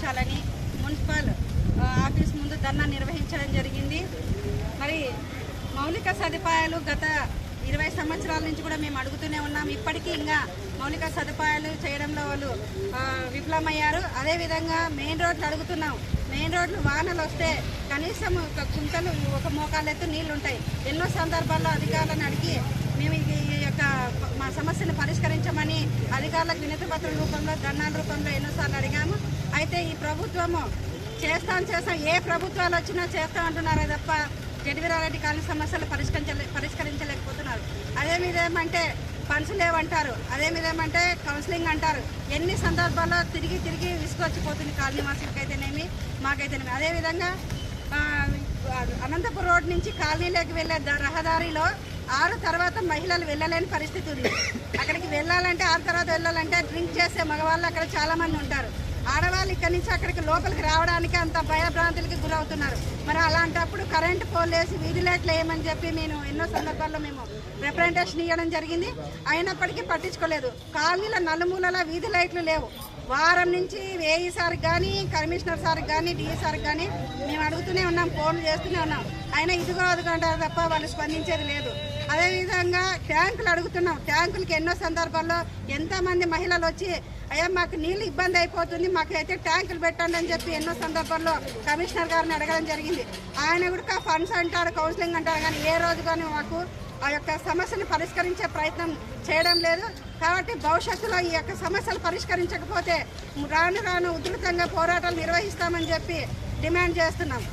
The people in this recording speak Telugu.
పరిష్కరించాలని మున్సిపల్ ఆఫీస్ ముందు ధర్నా నిర్వహించడం జరిగింది. మరి మౌలిక సదుపాయాలు గత ఇరవై సంవత్సరాల నుంచి కూడా మేము అడుగుతూనే ఉన్నాం. ఇప్పటికీ ఇంకా మౌలిక సదుపాయాలు చేయడంలో వాళ్ళు విఫలమయ్యారు. అదేవిధంగా మెయిన్ రోడ్లు అడుగుతున్నాం. మెయిన్ రోడ్లు వానలు వస్తే కనీసం ఒక కుంతలు ఒక మోకాలెత్తు నీళ్ళు ఉంటాయి ఎన్నో సందర్భాల్లో అధికారులను అడిగి మేము ఈ ఈ యొక్క మా సమస్యను పరిష్కరించమని అధికారులకు వినతి పత్రం రూపంలో ధర్నాల రూపంలో ఎన్నోసార్లు అడిగాము. అయితే ఈ ప్రభుత్వము చేస్తాం చేస్తాం. ఏ ప్రభుత్వాలు వచ్చినా చేస్తాం అంటున్నారే తప్ప జడివీరారెడ్డి కాలనీ సమస్యలు పరిష్కరించలే పరిష్కరించలేకపోతున్నారు. అదే మీద ఏమంటే ఫండ్స్ లేవంటారు. అదే మీద ఏమంటే కౌన్సిలింగ్ అంటారు. ఎన్ని సందర్భాల్లో తిరిగి తిరిగి విసుకొచ్చిపోతుంది కాలనీ వాసులకైతేనేమి మాకైతేనేమి. అదేవిధంగా అనంతపురం రోడ్ నుంచి కాలనీలోకి వెళ్ళే రహదారిలో ఆరు తర్వాత మహిళలు వెళ్ళలేని పరిస్థితి ఉంది. అక్కడికి వెళ్ళాలంటే ఆరు తర్వాత వెళ్ళాలంటే డ్రింక్ చేసే మగవాళ్ళు అక్కడ చాలామంది ఉంటారు. ఆడవాళ్ళు ఇక్కడి నుంచి అక్కడికి లోపలికి రావడానికి అంత భయభ్రాంతులకి గురవుతున్నారు. మరి అలాంటప్పుడు కరెంటు పోల్ వేసి వీధి లైట్లు వేయమని చెప్పి నేను ఎన్నో సందర్భాల్లో మేము రిప్రజెంటేషన్ ఇవ్వడం జరిగింది. అయినప్పటికీ పట్టించుకోలేదు. కాలనీల నలుమూలల వీధి లైట్లు లేవు. వారం నుంచి ఏఈ సార్కి కానీ కమిషనర్ సార్కి కానీ డిఈ సార్కి కానీ మేము అడుగుతూనే ఉన్నాం ఫోన్లు చేస్తూనే ఉన్నాం. అయినా ఇదిగో అదిగో అంటారు తప్ప వాళ్ళు స్పందించేది లేదు. అదేవిధంగా ట్యాంకులు అడుగుతున్నాం. ట్యాంకులకి ఎన్నో సందర్భాల్లో ఎంతమంది మహిళలు వచ్చి అయ్యా మాకు నీళ్ళు ఇబ్బంది అయిపోతుంది మాకైతే ట్యాంకులు పెట్టండి అని చెప్పి ఎన్నో సందర్భాల్లో కమిషనర్ గారిని అడగడం జరిగింది. ఆయన కూడా ఫండ్స్ అంటారు కౌన్సిలింగ్ అంటారు కానీ ఏ రోజు కానీ మాకు ఆ యొక్క సమస్యను పరిష్కరించే ప్రయత్నం చేయడం లేదు. కాబట్టి భవిష్యత్తులో ఈ యొక్క సమస్యలు పరిష్కరించకపోతే రాను రాను ఉధృతంగా పోరాటాలు నిర్వహిస్తామని చెప్పి డిమాండ్ చేస్తున్నాం.